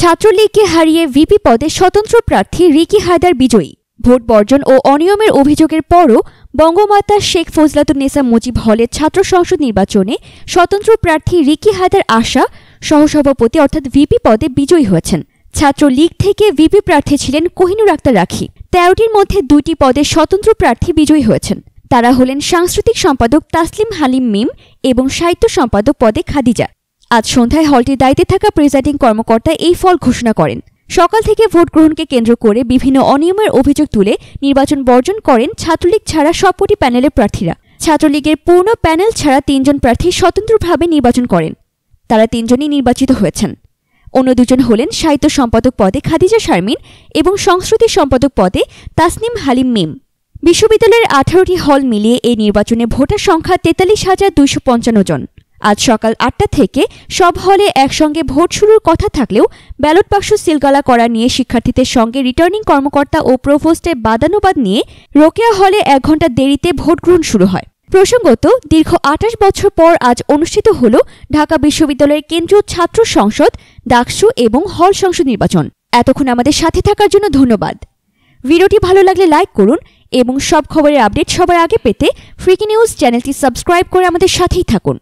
ছাত্রলীগকে হারিয়ে ভিপি পদে স্বতন্ত্র প্রার্থী রিকি হায়দার বিজয়ী। ভোট বর্জন ও অনিয়মের অভিযোগের পরও বঙ্গমাতা শেখ ফজলাতুন্নেসা মুজিব হলের ছাত্র সংসদ নির্বাচনে স্বতন্ত্র প্রার্থী রিকি হায়দার আশা সহসভাপতি অর্থাৎ ভিপি পদে বিজয়ী হয়েছেন। ছাত্রলীগ থেকে ভিপি প্রার্থী ছিলেন কোহিনুর আক্তার রাখি। তেরোটির মধ্যে দুইটি পদে স্বতন্ত্র প্রার্থী বিজয়ী হয়েছেন। তারা হলেন সাংস্কৃতিক সম্পাদক তাসলিম হালিম মিম এবং সাহিত্য সম্পাদক পদে খাদিজা। আজ সন্ধ্যায় হলটির দায়িত্বে থাকা প্রিজাইডিং কর্মকর্তা এই ফল ঘোষণা করেন। সকাল থেকে ভোট গ্রহণকে কেন্দ্র করে বিভিন্ন অনিয়মের অভিযোগ তুলে নির্বাচন বর্জন করেন ছাত্রলীগ ছাড়া সবকটি প্যানেলের প্রার্থীরা। ছাত্রলীগের পূর্ণ প্যানেল ছাড়া তিনজন প্রার্থী স্বতন্ত্রভাবে নির্বাচন করেন। তারা তিনজনই নির্বাচিত হয়েছেন। অন্য দুজন হলেন সাহিত্য সম্পাদক পদে খাদিজা শারমিন এবং সংস্কৃতি সম্পাদক পদে তাসনিম হালিম মিম। বিশ্ববিদ্যালয়ের আঠারোটি হল মিলিয়ে এই নির্বাচনে ভোটার সংখ্যা তেতাল্লিশ হাজার দুইশো পঞ্চান্ন জন। আজ সকাল আটটা থেকে সব হলে একসঙ্গে ভোট শুরুর কথা থাকলেও ব্যালট বাক্স সিলগালা করা নিয়ে শিক্ষার্থীদের সঙ্গে রিটার্নিং কর্মকর্তা ও প্রভোস্টের বাদানুবাদ নিয়ে রোকেয়া হলে এক ঘণ্টা দেরিতে ভোট গ্রহণ শুরু হয়। প্রসঙ্গত, দীর্ঘ আঠাশ বছর পর আজ অনুষ্ঠিত হল ঢাকা বিশ্ববিদ্যালয়ের কেন্দ্রীয় ছাত্র সংসদ, ডাকসু এবং হল সংসদ নির্বাচন। এতক্ষণ আমাদের সাথে থাকার জন্য ধন্যবাদ। ভিডিওটি ভালো লাগলে লাইক করুন এবং সব খবরের আপডেট সবার আগে পেতে ফ্রিকি নিউজ চ্যানেলটি সাবস্ক্রাইব করে আমাদের সাথেই থাকুন।